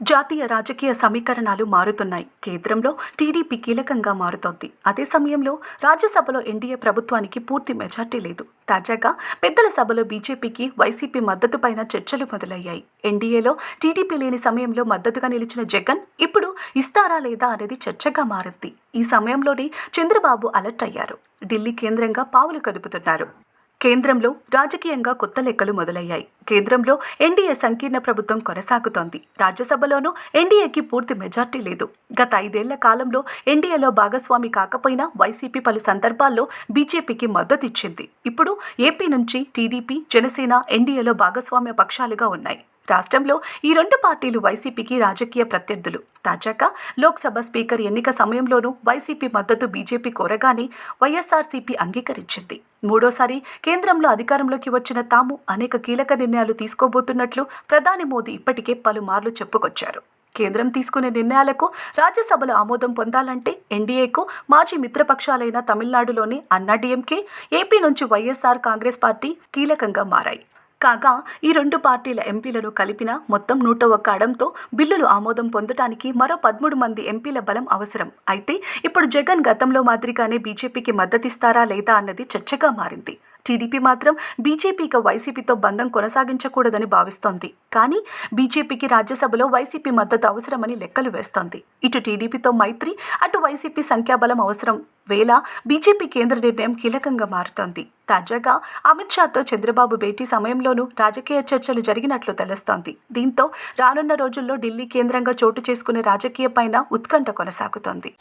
జాతీయ రాజకీయ సమీకరణాలు మారుతున్నాయి. కేంద్రంలో టీడీపీ కీలకంగా మారుతోంది. అదే సమయంలో రాజ్యసభలో ఎన్డీఏ ప్రభుత్వానికి పూర్తి మెజార్టీ లేదు. తాజాగా పెద్దల సభలో బీజేపీకి వైసీపీ మద్దతుపైన చర్చలు మొదలయ్యాయి. ఎన్డీఏలో టీడీపీ లేని సమయంలో మద్దతుగా నిలిచిన జగన్ ఇప్పుడు ఇస్తారా లేదా అనేది చర్చగా మారింది. ఈ సమయంలోనే చంద్రబాబు అలర్ట్ అయ్యారు. ఢిల్లీ కేంద్రంగా పావులు కదుపుతున్నారు. కేంద్రంలో రాజకీయంగా కొత్త లెక్కలు మొదలయ్యాయి. కేంద్రంలో ఎన్డీఏ సంకీర్ణ ప్రభుత్వం కొనసాగుతోంది. రాజ్యసభలోనూ ఎన్డీఏకి పూర్తి మెజార్టీ లేదు. గత ఐదేళ్ళ కాలంలో ఎన్డీఏలో భాగస్వామి కాకపోయినా వైసీపీ పలు సందర్భాల్లో బీజేపీకి మద్దతిచ్చింది ఇప్పుడు ఏపీ నుంచి టీడీపీ జనసేన ఎన్డీఏలో భాగస్వామ్య పక్షాలుగా ఉన్నాయి. రాష్ట్రంలో ఈ రెండు పార్టీలు వైసీపీకి రాజకీయ ప్రత్యర్థులు. తాజాగా లోక్సభ స్పీకర్ ఎన్నిక సమయంలోనూ వైసీపీ మద్దతు బీజేపీ కోరగానే వైఎస్ఆర్సీపీ అంగీకరించింది. మూడోసారి కేంద్రంలో అధికారంలోకి వచ్చిన తాము అనేక కీలక నిర్ణయాలు తీసుకోబోతున్నట్లు ప్రధాని మోదీ ఇప్పటికే పలుమార్లు చెప్పుకొచ్చారు. కేంద్రం తీసుకునే నిర్ణయాలకు రాజ్యసభలో ఆమోదం పొందాలంటే ఎన్డీఏకు మాజీ మిత్రపక్షాలైన తమిళనాడులోని అన్నాడీఎంకే ఏపీ నుంచి వైఎస్ఆర్ కాంగ్రెస్ పార్టీ కీలకంగా మారాయి. కాగా ఈ రెండు పార్టీల ఎంపీలను కలిపిన మొత్తం నూట ఒక్క అడంతో బిల్లులు ఆమోదం పొందటానికి మరో పదమూడు మంది ఎంపీల బలం అవసరం. అయితే ఇప్పుడు జగన్ గతంలో మాదిరిగానే బీజేపీకి మద్దతిస్తారా లేదా అన్నది చర్చగా మారింది. టీడీపీ మాత్రం బీజేపీకి వైసీపీతో బంధం కొనసాగించకూడదని భావిస్తోంది. కానీ బీజేపీకి రాజ్యసభలో వైసీపీ మద్దతు అవసరమని లెక్కలు వేస్తోంది. ఇటు టీడీపీతో మైత్రి అటు వైసీపీ సంఖ్యాబలం అవసరం వేళ బీజేపీ కేంద్ర నిర్ణయం కీలకంగా మారుతోంది. తాజాగా అమిత్ షాతో చంద్రబాబు భేటీ సమయంలోనూ రాజకీయ చర్చలు జరిగినట్లు తెలుస్తోంది. దీంతో రానున్న రోజుల్లో ఢిల్లీ కేంద్రంగా చోటు చేసుకునే రాజకీయ పైన ఉత్కంఠ కొనసాగుతోంది.